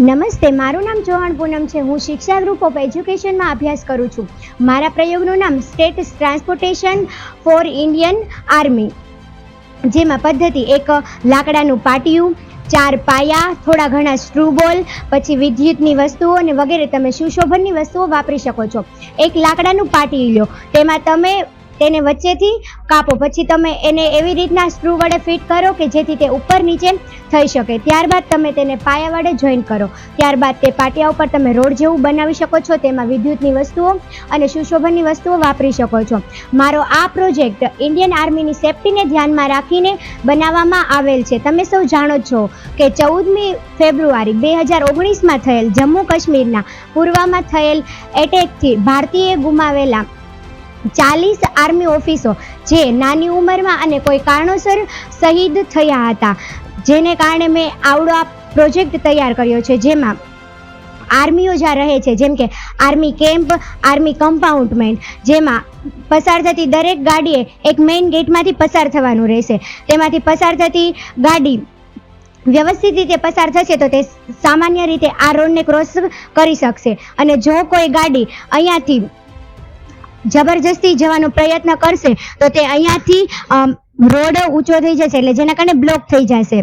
નમસ્તે, મારું નામ ચૌહાણ પૂનમ છે. હું શિક્ષા ગ્રુપ ઓફ એજ્યુકેશનમાં અભ્યાસ કરું છું. મારા પ્રયોગનું નામ state transportation for Indian army. જેમાં પદ્ધતિ, એક લાકડાનું પાટિયું, ચાર પાયા, થોડા ઘણા સ્ટ્રૂબોલ પછી વિદ્યુતની વસ્તુઓ અને વગેરે. તમે સુશોભનની વસ્તુઓ વાપરી શકો છો. એક લાકડાનું પાટી લો. તેમાં તમે તેને વચ્ચેથી કાપો. પછી તમે એને એવી રીતના સ્ક્રૂ વડે ફિટ કરો કે જેથી તે ઉપર નીચે થઈ શકે. ત્યારબાદ તમે તેને પાયા વડે જોઈન કરો. ત્યારબાદ તે પાટિયા ઉપર તમે રોડ જેવું બનાવી શકો છો. તેમાં વિદ્યુતની વસ્તુઓ અને સુશોભનની વસ્તુઓ વાપરી શકો છો. મારો આ પ્રોજેક્ટ ઇન્ડિયન આર્મીની સેફટીને ધ્યાનમાં રાખીને બનાવવામાં આવેલ છે. તમે સૌ જાણો છો કે ચૌદમી ફેબ્રુઆરી બે હજાર ઓગણીસમાં થયેલ જમ્મુ કાશ્મીરના પૂર્વમાં થયેલ એટેકથી ભારતીય ગુમાવેલા ચાલીસ આર્મી ઓફિસો જે નાની ઉંમરમાં અને કોઈ કારણોસર શહીદ થયા હતા. જેને કારણે મેં આવડો આ પ્રોજેક્ટ તૈયાર કર્યો છે, જેમાં આર્મીઓ જ્યાં રહે છે, જેમ કે આર્મી કેમ્પ, આર્મી કમ્પાઉન્ડમેન્ટ, જેમાં પસાર થતી દરેક ગાડીએ એક મેઇન ગેટમાંથી પસાર થવાનું રહેશે. તેમાંથી પસાર થતી ગાડી વ્યવસ્થિત રીતે પસાર થશે તો તે સામાન્ય રીતે આ રોડને ક્રોસ કરી શકશે. અને જો કોઈ ગાડી અહીંયાથી જબરજસ્તી જવાનો પ્રયત્ન કરશે, તો તે અહીંયાથી રોડ ઊંચો થઈ જશે, એટલે જેના કારણે બ્લોક થઈ જશે.